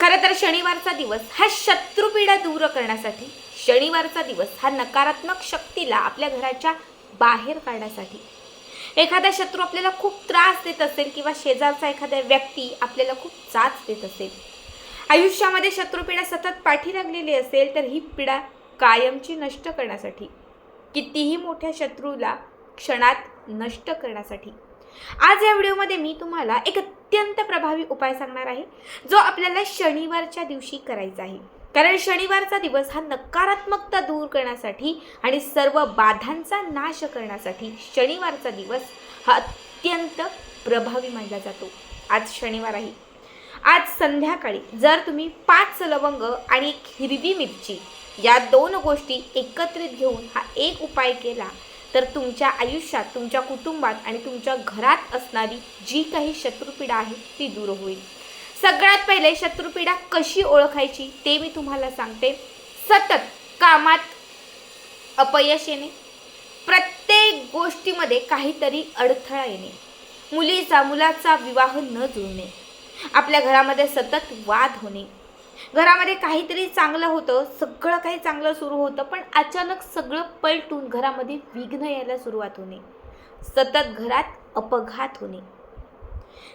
खरं तर शनिवारचा दिवस हा शत्रुपीडा दूर करण्यासाठी शनिवारचा दिवस हा नकारात्मक शक्तीला आपल्या घराच्या बाहेर काढण्यासाठी. एखादा शत्रू आपल्याला खूप त्रास देत असेल किंवा शेजारचा एखादा व्यक्ती आपल्याला खूप चाच देत असेल. आयुष्यामध्ये शत्रुपीडा सतत पाठी लागलेली असेल तर ही पीडा कायमची नष्ट करण्यासाठी कितीही मोठ्या शत्रूला क्षणात नष्ट करण्यासाठी. आज या व्हिडिओमध्ये मी तुम्हाला एक अत्यंत प्रभावी उपाय सांगणार आहे जो आपल्याला शनिवारच्या दिवशी करायचा आहे. कारण शनिवारचा दिवस हा नकारात्मकता दूर करण्यासाठी आणि सर्व बाधांचा नाश करण्यासाठी शनिवारचा दिवस हा अत्यंत प्रभावी मानला जातो. आज शनिवार आहे. आज संध्याकाळी जर तुम्ही पाच लवंग आणि एक हिरवी मिरची या दोन गोष्टी एकत्रित घेऊन हा एक उपाय केला तर तुमच्या आयुष्यात तुमच्या कुटुंबात आणि तुमच्या घरात असणारी जी काही शत्रुपीडा आहे ती दूर होईल. सगळ्यात पहिले शत्रुपीडा कशी ओळखायची ते मी तुम्हाला सांगते. सतत कामात अपयश येणे प्रत्येक गोष्टीमध्ये काहीतरी अडथळा येणे मुलीचा मुलाचा विवाह न जुळणे आपल्या घरामध्ये सतत वाद होणे घरामध्ये काहीतरी चांगलं होतं सगळं काही चांगलं सुरू होतं पण अचानक सगळं पलटून घरामध्ये विघ्न यायला सुरुवात होणे. सतत घरात अपघात होणे.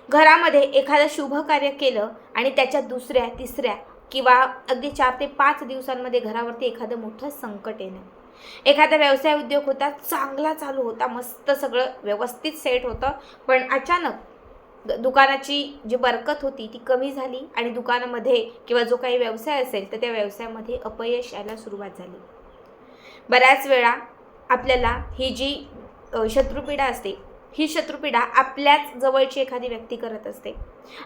घरामध्ये एखादं शुभ कार्य केलं आणि त्याच्या दुसऱ्या तिसऱ्या किंवा अगदी चार ते पाच दिवसांमध्ये घरावरती एखादं मोठं संकट येणं. एखादा व्यवसाय उद्योग होता चांगला चालू होता मस्त सगळं व्यवस्थित सेट होतं पण अचानक दुकानाची जी बरकत होती ती कमी झाली आणि दुकानामध्ये किंवा जो काही व्यवसाय असेल तर त्या व्यवसायामध्ये अपयश यायला सुरुवात झाली. बऱ्याच वेळा आपल्याला ही जी शत्रुपीडा असते ही शत्रुपीडा आपल्याच जवळची एखादी व्यक्ती करत असते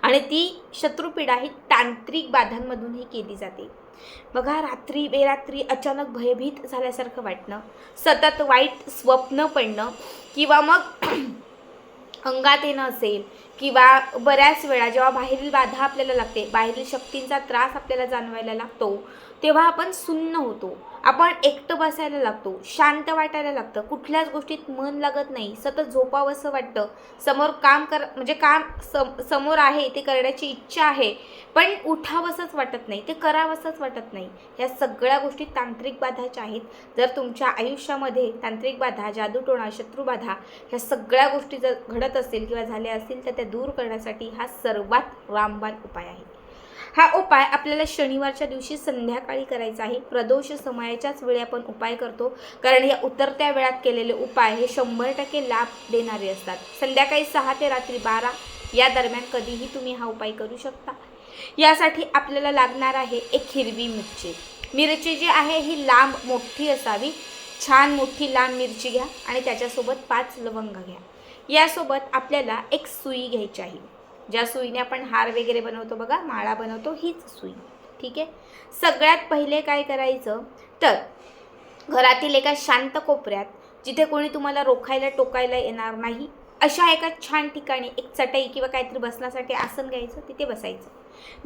आणि ती शत्रुपीडा ही तांत्रिक बाधांमधूनही केली जाते. बघा रात्री बेरात्री अचानक भयभीत झाल्यासारखं वाटणं सतत वाईट स्वप्न पडणं किंवा मग अंगात येणं असेल किंवा बऱ्याच वेळा जेव्हा बाहेरील बाधा आपल्याला लागते बाहेरील शक्तींचा त्रास आपल्याला जाणवायला लागतो तेव्हा आपण सुन्न होतो. आपण एकटं बसायला लागतो शांत वाटायला लागतं. कुठल्याच गोष्टीत मन लागत नाही. सतत झोपावंसं वाटतं. समोर काम कर म्हणजे काम सम समोर आहे ते करण्याची इच्छा आहे पण उठावंसंच वाटत नाही ते करावंसंच वाटत नाही. ह्या सगळ्या गोष्टी तांत्रिक बाधाच्या आहेत. जर तुमच्या आयुष्यामध्ये तांत्रिक बाधा जादूटोणा शत्रुबाधा ह्या सगळ्या गोष्टी जर घडत असतील किंवा झाल्या असतील तर त्या दूर करण्यासाठी हा सर्वात रामबाण उपाय आहे. हा उपाय आपल्याला शनिवारच्या दिवशी संध्याकाळी करायचा आहे. प्रदोष समयाच्याच वेळी आपण उपाय करतो. कारण या उतरत्या वेळात केलेले उपाय हे शंभर टक्के लाभ देणारे असतात. संध्याकाळी सहा ते रात्री बारा या दरम्यान कधीही तुम्ही हा उपाय करू शकता. यासाठी आपल्याला लागणार आहे एक हिरवी मिरची. मिरची जी आहे ही लांब मोठी असावी. छान मोठी लांब मिरची घ्या आणि त्याच्यासोबत पाच लवंग घ्या. यासोबत आपल्याला एक सुई घ्यायची आहे. ज्या सुईने आपण हार वगैरे बनवतो बघा माळा बनवतो हीच सुई. ठीक आहे? सगळ्यात पहिले काय करायचं? तर घरातील एका शांत कोपऱ्यात जिथे कोणी तुम्हाला रोखायला टोकायला येणार नाही अशा एका छान ठिकाणी एक चटई किंवा काहीतरी बसण्यासाठी आसन घ्यायचं तिथे बसायचं.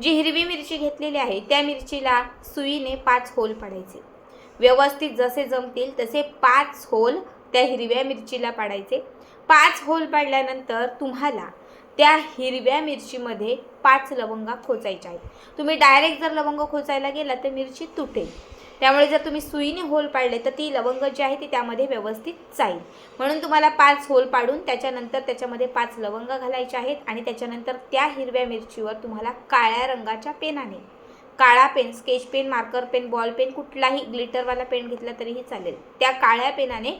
जी हिरवी मिरची घेतलेली आहे त्या मिरचीला सुईने पाच होल पाडायचे. व्यवस्थित जसे जमतील तसे पाच होल त्या हिरव्या मिरचीला पाडायचे. पाच होल पाडल्यानंतर तुम्हाला त्या हिरव्या मिरचीमध्ये पाच लवंगा खोचायच्या आहेत. तुम्ही डायरेक्ट जर लवंग खोचायला गेला तर मिरची तुटेल. त्यामुळे जर तुम्ही सुईने होल पाडले तर ती लवंग जी आहे ती त्यामध्ये व्यवस्थित जाईल. म्हणून तुम्हाला पाच होल पाडून त्याच्यानंतर त्याच्यामध्ये पाच लवंग घालायचे आहेत आणि त्याच्यानंतर त्या हिरव्या मिरचीवर तुम्हाला काळ्या रंगाच्या पेनाने काळा pen sketch pen marker pen ball pen कुठलाही ग्लिटरवाला पेन घेतला तरीही चालेल. त्या काळ्या पेनाने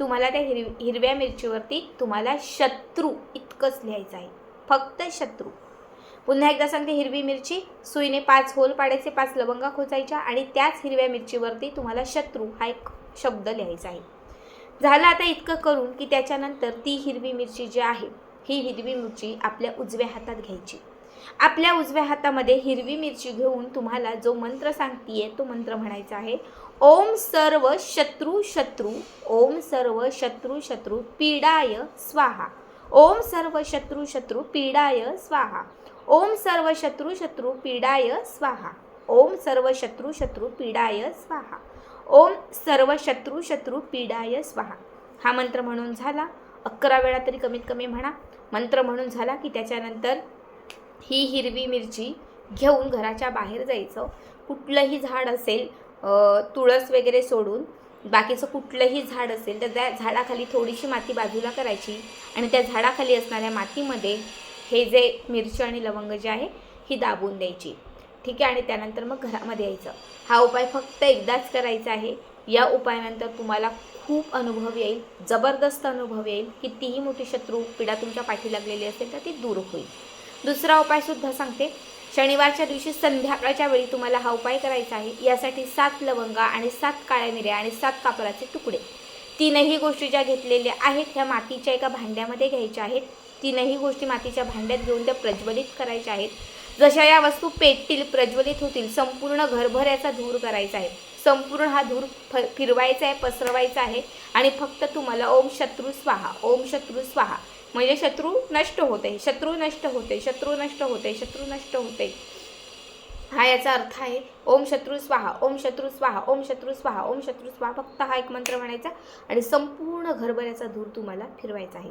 तुम्हाला त्या हिरवी हिरव्या मिरचीवरती तुम्हाला शत्रू इतकंच लिहायचं आहे. फक्त शत्रू. पुन्हा एकदा सांगते हिरवी मिरची सुईने पाच होल पाडायचे पाच लवंगा खोचायच्या आणि त्याच हिरव्या मिरचीवरती तुम्हाला शत्रू हा एक शब्द लिहायचा आहे. झालं आता इतकं करून की त्याच्यानंतर ती हिरवी मिरची जी आहे ही हिरवी मिरची आपल्या उजव्या हातात घ्यायची. आपल्या उजव्या हातामध्ये हिरवी मिरची घेऊन तुम्हाला जो मंत्र सांगतीये तो मंत्र म्हणायचा आहे ओम सर्व शत्रू शत्रू ओम सर्व शत्रू शत्रू पीडाय स्वाहा ओम सर्व शत्रू शत्रू पीडाय स्वाहा ओम सर्व शत्रू शत्रू पीडाय स्वाहा ओम सर्व शत्रू शत्रू पीडाय स्वाहा ओम सर्व शत्रू शत्रू पीडाय स्वाहा. हा मंत्र म्हणून झाला. अकरा वेळा तरी कमीत कमी म्हणा. मंत्र म्हणून झाला की त्याच्यानंतर ही हिरवी मिरची घेऊन घराच्या बाहेर जायचं. कुठलंही झाड असेल तुळस वगैरे सोडून बाकीचं कुठलंही झाड असेल तर त्या झाडाखाली थोडीशी माती बाजूला करायची आणि त्या झाडाखाली असणाऱ्या मातीमध्ये हे जे मिरची आणि लवंग जे आहे ही दाबून द्यायची. ठीक आहे? आणि त्यानंतर मग घरामध्ये यायचं. हा उपाय फक्त एकदाच करायचा आहे. या उपायानंतर तुम्हाला खूप अनुभव येईल जबरदस्त अनुभव येईल. कितीही मोठी शत्रू पिढा तुमच्या पाठी लागलेली असेल तर ती दूर होईल. दुसरा उपायसुद्धा सांगते. शनिवारच्या दिवशी संध्याकाळच्या वेळी तुम्हाला हा उपाय करायचा आहे. यासाठी सात लवंगा आणि सात काळ्या मिऱ्या आणि सात कापराचे तुकडे. तीनही गोष्टी ज्या घेतलेल्या आहेत ह्या मातीच्या एका भांड्यामध्ये घ्यायच्या आहेत. तीनही गोष्टी मातीच्या भांड्यात घेऊन त्या प्रज्वलित करायच्या आहेत. जशा या वस्तू पेटतील प्रज्वलित होतील संपूर्ण घरभर याचा धूर करायचा आहे. संपूर्ण हा धूर फ फिरवायचा आहे पसरवायचा आहे. आणि फक्त तुम्हाला ओम शत्रू स्वाहा ओम शत्रू स्वाहा. म्हणजे शत्रू नष्ट होते शत्रू नष्ट होते शत्रू नष्ट होते शत्रू नष्ट होते. हा याचा अर्थ आहे ओम शत्रू स्वाहा ओम शत्रू स्वाहा ओम शत्रू स्वाहा ओम शत्रू स्वाहा. फक्त हा एक मंत्र म्हणायचा आणि संपूर्ण घरभऱ्याचा धूर तुम्हाला फिरवायचा आहे.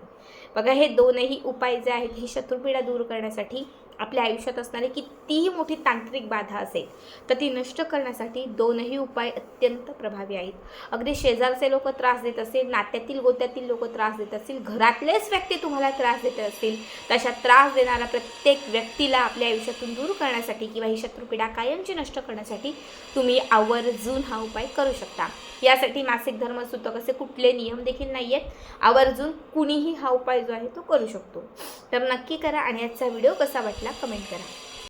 बघा हे दोनही उपाय जे आहेत ही शत्रुपीडा दूर करण्यासाठी आपल्या आयुष्यात असणारी कितीही मोठी तांत्रिक बाधा असेल तर ती नष्ट करण्यासाठी दोनही उपाय अत्यंत प्रभावी आहेत. अगदी शेजारचे लोक त्रास देत असेल नात्यातील गोत्यातील लोक त्रास देत असतील घरातलेच व्यक्ती तुम्हाला त्रास देत असतील तशा त्रास देणाऱ्या प्रत्येक व्यक्तीला आपल्या आयुष्यातून दूर करण्यासाठी किंवा ही शत्रुपीडा कायमची नष्ट करण्यासाठी तुम्ही आवर्जून हा उपाय करू शकता. यासाठी मासिक धर्म सूतक असे कुठले नियम देखील नाही आहेत आवर्जून कुणीही हा उपाय जो आहे तो करू शकतो. तर नक्की करा आणि आजचा व्हिडिओ कसा वाटला कमेंट करा.